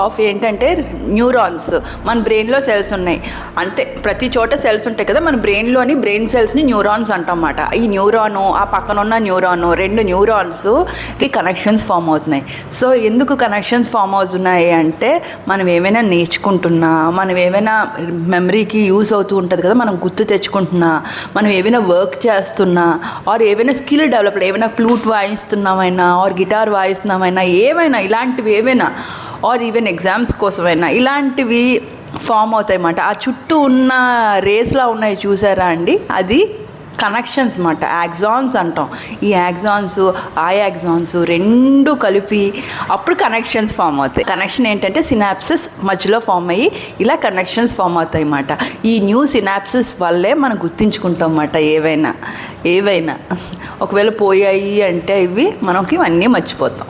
Of ఏంటంటే neurons. మన బ్రెయిన్లో సెల్స్ ఉన్నాయి. అంతే ప్రతి చోట సెల్స్ ఉంటాయి కదా మన బ్రెయిన్లోని బ్రెయిన్ సెల్స్ని న్యూరాన్స్ అంటామాట ఈ న్యూరాను ఆ పక్కన ఉన్న న్యూరాను రెండు న్యూరాన్స్కి కనెక్షన్స్ ఫామ్ అవుతున్నాయి. సో ఎందుకు కనెక్షన్స్ ఫామ్ అవుతున్నాయి అంటే మనం ఏమైనా నేర్చుకుంటున్నా మనం ఏమైనా మెమరీకి యూస్ అవుతూ ఉంటుంది కదా మనం గుర్తు తెచ్చుకుంటున్నా మనం ఏమైనా వర్క్ చేస్తున్నా ఆర్ ఏమైనా స్కిల్ డెవలప్ ఏమైనా ఫ్లూట్ వాయిస్తున్నామైనా ఆర్ గిటార్ వాయిస్తున్నామైనా ఏమైనా ఇలాంటివి ఏమైనా ఆర్ ఈవెన్ ఎగ్జామ్స్ కోసమైనా ఇలాంటివి ఫామ్ అవుతాయి అన్నమాట ఆ చుట్టూ ఉన్న రేస్లా ఉన్నాయి చూసారా అండి? అది కనెక్షన్స్ అన్నమాట. యాక్సాన్స్ అంటాం. ఈ యాక్సాన్స్ ఆ యాక్సాన్స్ రెండు కలిపి అప్పుడు కనెక్షన్స్ ఫామ్ అవుతాయి. కనెక్షన్ ఏంటంటే సినాప్సిస్ మధ్యలో ఫామ్ అయ్యి ఇలా కనెక్షన్స్ ఫామ్ అవుతాయి అన్నమాట ఈ న్యూ సినాప్సిస్ వల్లే మనం గుర్తించుకుంటాం అన్నమాట ఏవైనా. ఏవైనా. ఒకవేళ పోయాయి అంటే ఇవి మనకి అన్నీ మర్చిపోతాం.